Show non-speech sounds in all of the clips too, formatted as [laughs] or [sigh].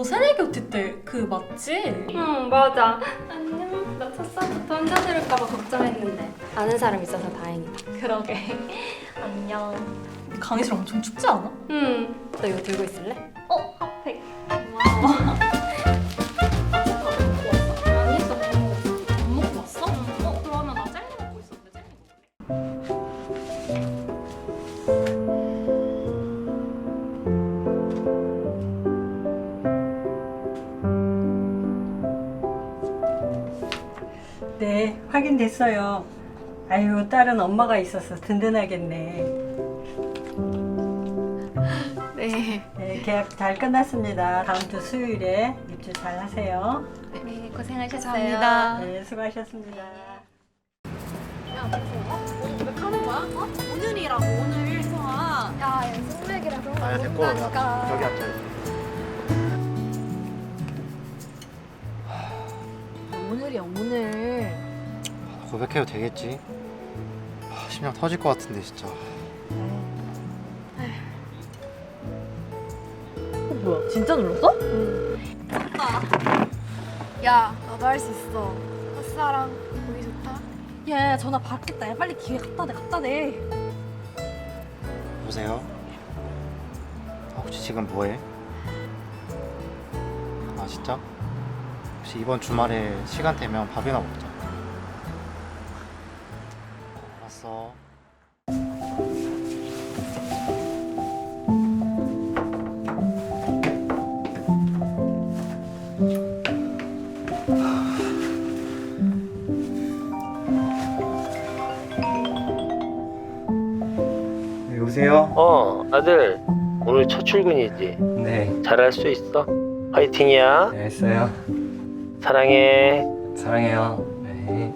너 새내기 OT 때 그 맞지? 응 맞아 안녕 나 첫사부터 혼자 들을까봐 걱정했는데 아는 사람 있어서 다행이다 그러게. [laughs] 안녕. 강의실 엄청 춥지 않아? 응너 이거 들고 있을래? 어, 핫팩. 네, 확인됐어요. 아유, 딸은 엄마가 있어서 든든하겠네. 네. 네, 계약 잘 끝났습니다. 다음 주 수요일에 입주 잘 하세요. 네, 고생하셨어요. 감사합니다. 네, 수고하셨습니다. 오늘이라고 오늘 성아. 야, 승맥이라서 아 됐고 여기 앉아 오늘이야, 오늘. 고백해도 되겠지 아, 심장 터질 것 같은데 진짜 뭐야, 진짜 눌렀어? 야, 나도 할 수 있어. 첫사랑 보기 좋다. 야, 전화 받겠다. 야, 빨리 기회 갖다 대, 갖다 대. 여보세요? 아, 혹시 지금 뭐해? 아 진짜? 혹시 이번 주말에 시간 되면 밥이나 먹자 여보세요? 어, 아들. 오늘 첫 출근이지. 네, 잘할 수 있어. 화이팅이야. 네 했어요 사랑해. 사랑해요 네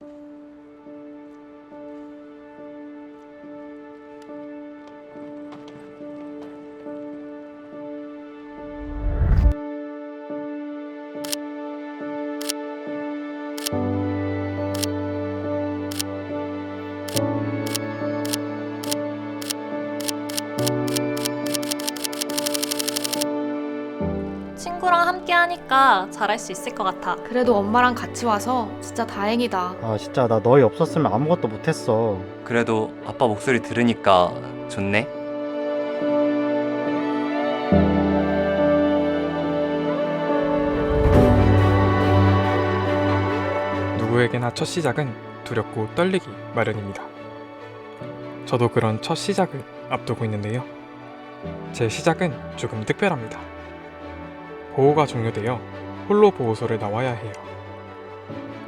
you 함께 하니까 잘할 수 있을 것 같아. 그래도 엄마랑 같이 와서 진짜 다행이다. 아 진짜 나 너희 없었으면 아무것도 못했어 그래도 아빠 목소리 들으니까 좋네. 누구에게나 첫 시작은 두렵고 떨리기 마련입니다. 저도 그런 첫 시작을 앞두고 있는데요. 제 시작은 조금 특별합니다. 보호가 종료되어 홀로 보호소를 나와야 해요.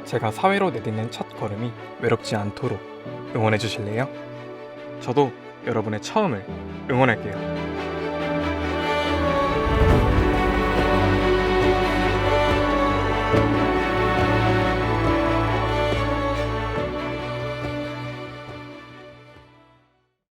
제가 사회로 내딛는 첫 걸음이 외롭지 않도록 응원해 주실래요? 저도 여러분의 처음을 응원할게요.